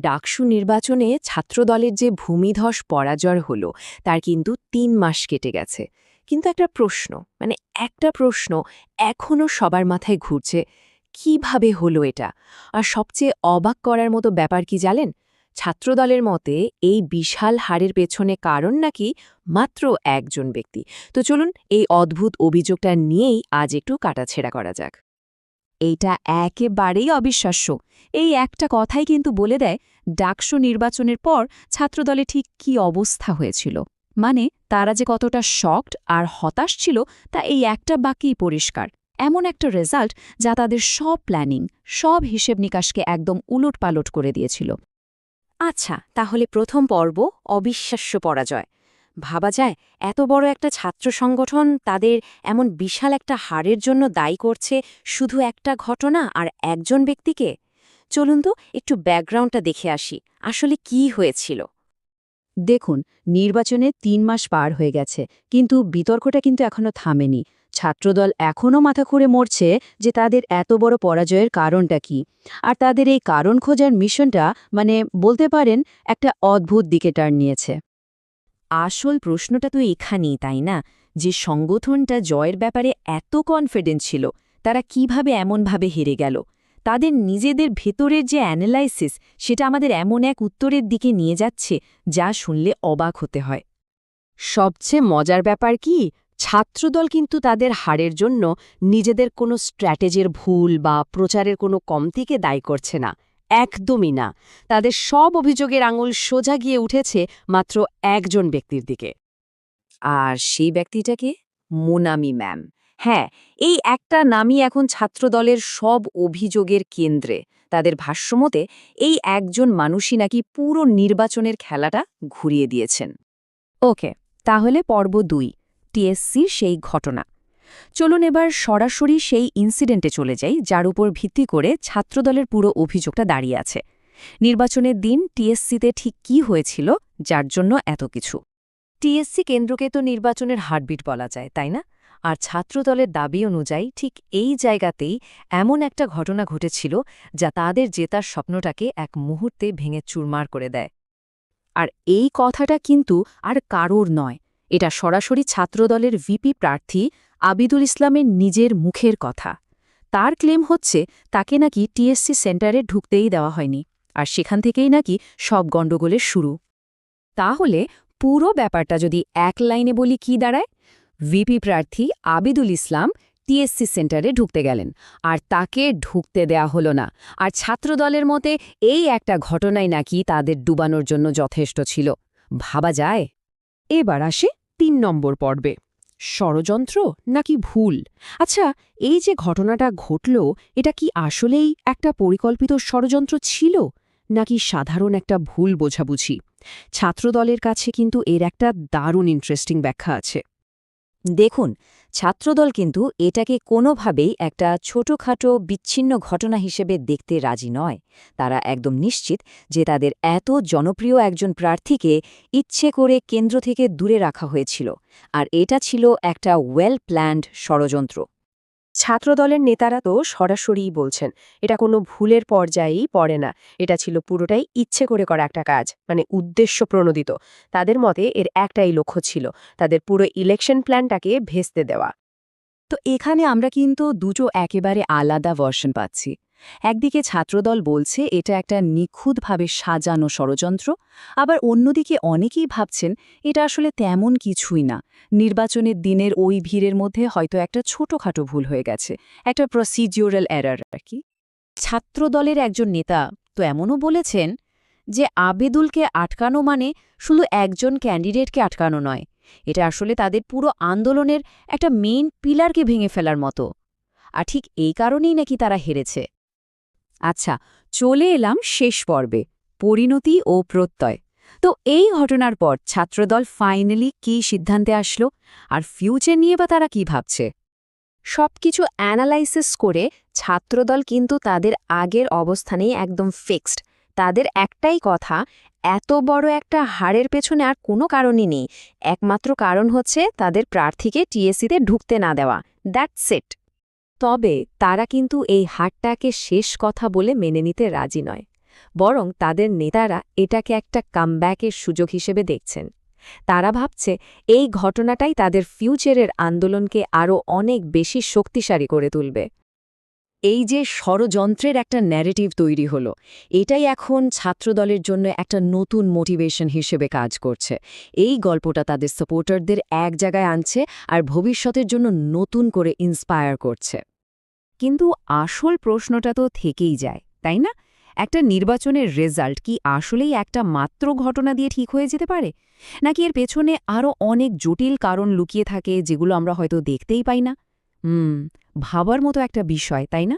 ডাকসু নির্বাচনে ছাত্রদলের যে ভূমিধস পরাজয় হলো, তার কিন্তু তিন মাস কেটে গেছে। কিন্তু একটা প্রশ্ন মানে একটা প্রশ্ন এখনও সবার মাথায় ঘুরছে, কীভাবে হলো এটা? আর সবচেয়ে অবাক করার মতো ব্যাপার কি জানেন? ছাত্রদলের মতে এই বিশাল হারের পেছনে কারণ নাকি মাত্র একজন ব্যক্তি। তো চলুন এই অদ্ভুত অভিযোগটা নিয়েই আজ একটু কাটাছেড়া করা যাক। এইটা একেবারেই অবিশ্বাস্য। এই একটা কথাই কিন্তু বলে দেয় ডাকসু নির্বাচনের পর ছাত্রদলে ঠিক কি অবস্থা হয়েছিল। মানে তারা যে কতটা শকড আর হতাশ ছিল তা এই একটা বাক্যেই পরিষ্কার। এমন একটা রেজাল্ট যা তাদের সব প্ল্যানিং, সব হিসেব নিকাশকে একদম উলটপালট করে দিয়েছিল। আচ্ছা তাহলে প্রথম পর্ব অবিশ্বাস্য পরাজয়। ভাবা যায়, এত বড় একটা ছাত্র সংগঠন তাদের এমন বিশাল একটা হারের জন্য দায়ী করছে শুধু একটা ঘটনা আর একজন ব্যক্তিকে? চলুন তো একটু ব্যাকগ্রাউন্ডটা দেখে আসি, আসলে কি হয়েছিল? দেখুন, নির্বাচনে তিন মাস পার হয়ে গেছে, কিন্তু বিতর্কটা কিন্তু এখনও থামেনি। ছাত্রদল এখনও মাথা খুঁড়ে মরছে যে তাদের এত বড় পরাজয়ের কারণটা কি। আর তাদের এই কারণ খোঁজার মিশনটা মানে বলতে পারেন, একটা অদ্ভুত দিকে টার্ন নিয়েছে। আসল প্রশ্নটা তো এখানেই, তাই না? যে সংগঠনটা জয়ের ব্যাপারে এত কনফিডেন্ট ছিল, তারা কীভাবে এমনভাবে হেরে গেল? তাদের নিজেদের ভেতরের যে অ্যানালাইসিস সেটা আমাদের এমন এক উত্তরের দিকে নিয়ে যাচ্ছে, যা শুনলে অবাক হতে হয়। সবচেয়ে মজার ব্যাপার কি? ছাত্রদল কিন্তু তাদের হারের জন্য নিজেদের কোনো স্ট্র্যাটেজির ভুল বা প্রচারের কোনো কমতিকে দায়ী করছে না। একদমই না। তাদের সব অভিযোগের আঙুল সোজা গিয়ে উঠেছে মাত্র একজন ব্যক্তির দিকে। আর সেই ব্যক্তিটাকে মোনামি ম্যাম। হ্যাঁ এই একটা নামই এখন ছাত্রদলের সব অভিযোগের কেন্দ্রে। তাদের ভাষ্যমতে, এই একজন মানুষই নাকি পুরো নির্বাচনের খেলাটা ঘুরিয়ে দিয়েছেন। ওকে, তাহলে পর্ব দুই, টিএসসির সেই ঘটনা। চলুন এবার সরাসরি সেই ইনসিডেন্টে চলে যাই, যার উপর ভিত্তি করে ছাত্রদলের পুরো অভিযোগটা দাঁড়িয়ে আছে। নির্বাচনের দিন টিএসসিতে ঠিক কি হয়েছিল, যার জন্য এত কিছু? টিএসসি কেন্দ্রকে তো নির্বাচনের হার্টবিট বলা যায়, তাই না? আর ছাত্রদলের দাবি অনুযায়ী ঠিক এই জায়গাতেই এমন একটা ঘটনা ঘটেছিল, যা তাদের জেতার স্বপ্নটাকে এক মুহূর্তে ভেঙে চুরমার করে দেয়। আর এই কথাটা কিন্তু আর কারোর নয়। এটা সরাসরি ছাত্রদলের ভিপি প্রার্থী আবিদুল ইসলামের নিজের মুখের কথা। তার ক্লেম হচ্ছে, তাকে নাকি টিএসসি সেন্টারে ঢুকতেই দেওয়া হয়নি, আর সেখান থেকেই নাকি সব গণ্ডগোলের শুরু। তাহলে পুরো ব্যাপারটা যদি এক লাইনে বলি কি দাঁড়ায়? ভিপি প্রার্থী আবিদুল ইসলাম টিএসসি সেন্টারে ঢুকতে গেলেন, আর তাকে ঢুকতে দেয়া হলো না। আর ছাত্রদলের মতে এই একটা ঘটনাই নাকি তাদের ডুবানোর জন্য যথেষ্ট ছিল। ভাবা যায়? এবার আসে তিন নম্বর পর্বে। ষড়যন্ত্র নাকি ভুল? আচ্ছা এই যে ঘটনাটা ঘটল, এটা কি আসলেই একটা পরিকল্পিত ষড়যন্ত্র ছিল, নাকি সাধারণ একটা ভুল বোঝাবুঝি? ছাত্রদলের কাছে কিন্তু এর একটা দারুণ ইন্টারেস্টিং ব্যাখ্যা আছে। দেখুন, ছাত্রদল কিন্তু এটাকে কোনোভাবেই একটা ছোটখাটো বিচ্ছিন্ন ঘটনা হিসেবে দেখতে রাজি নয়। তারা একদম নিশ্চিত যে তাদের এত জনপ্রিয় একজন প্রার্থীকে ইচ্ছে করে কেন্দ্র থেকে দূরে রাখা হয়েছিল। আর এটা ছিল একটা ওয়েল প্ল্যান্ড ষড়যন্ত্র। ছাত্রদলের নেতারা তো সরাসরিই বলছেন, এটা কোনো ভুলের পর্যায়েই পড়ে না। এটা ছিল পুরোটাই ইচ্ছে করে করা একটা কাজ মানে উদ্দেশ্য প্রণোদিত। তাদের মতে এর একটাই লক্ষ্য ছিল, তাদের পুরো ইলেকশন প্ল্যানটাকে ভেস্তে দেওয়া। তো এখানে আমরা কিন্তু দুটো একেবারে আলাদা ভার্সন পাচ্ছি। একদিকে ছাত্রদল বলছে এটা একটা নিখুঁতভাবে সাজানো ষড়যন্ত্র, আবার অন্যদিকে অনেকেই ভাবছেন এটা আসলে তেমন কিছুই না। নির্বাচনের দিনের ওই ভিড়ের মধ্যে হয়তো একটা ছোটখাটো ভুল হয়ে গেছে, একটা প্রসিডিওরাল এরার আর কি। ছাত্রদলের একজন নেতা তো এমনও বলেছেন যে আবেদুলকে আটকানো মানে শুধু একজন ক্যান্ডিডেটকে আটকানো নয় এটা আসলে তাদের পুরো আন্দোলনের একটা মেইন পিলারকে ভেঙে ফেলার মতো। আর ঠিক এই কারণেই নাকি তারা হেরেছে। আচ্ছা চলে এলাম শেষ পর্বে, পরিণতি ও প্রত্যয়। তো এই ঘটনার পর ছাত্রদল ফাইনালি কী সিদ্ধান্তে আসলো? আর ফিউচার নিয়ে বা তারা কি ভাবছে? সবকিছু অ্যানালাইসিস করে ছাত্রদল কিন্তু তাদের আগের অবস্থানেই একদম ফিক্সড তাদের একটাই কথা এত বড় একটা হারের পেছনে আর কোনো কারণই নেই। একমাত্র কারণ হচ্ছে তাদের প্রার্থীকে টিএসসিতে ঢুকতে না দেওয়া। দ্যাটস ইট তবে তারা কিন্তু এই হারটাকে শেষ কথা বলে মেনে নিতে রাজি নয়। বরং তাদের নেতারা এটাকে একটা কামব্যাকের সুযোগ হিসেবে দেখছেন। তারা ভাবছে এই ঘটনাটাই তাদের ফিউচারের আন্দোলনকে আরও অনেক বেশি শক্তিশালী করে তুলবে। এই যে ষড়যন্ত্রের একটা ন্যারেটিভ তৈরি হলো, এটাই এখন ছাত্রদলের জন্য একটা নতুন মোটিভেশন হিসেবে কাজ করছে। এই গল্পটা তাদের সাপোর্টারদের এক জায়গায় আনছে আর ভবিষ্যতের জন্য নতুন করে ইন্সপায়ার করছে। কিন্তু আসল প্রশ্নটা তো থেকেই যায়, তাই না? একটা নির্বাচনের রেজাল্ট কি আসলেই একটা মাত্র ঘটনা দিয়ে ঠিক হয়ে যেতে পারে? নাকি এর পেছনে আরও অনেক জটিল কারণ লুকিয়ে থাকে যেগুলো আমরা হয়তো দেখতেই পাই না? হুম ভাবার মতো একটা বিষয় তাই না?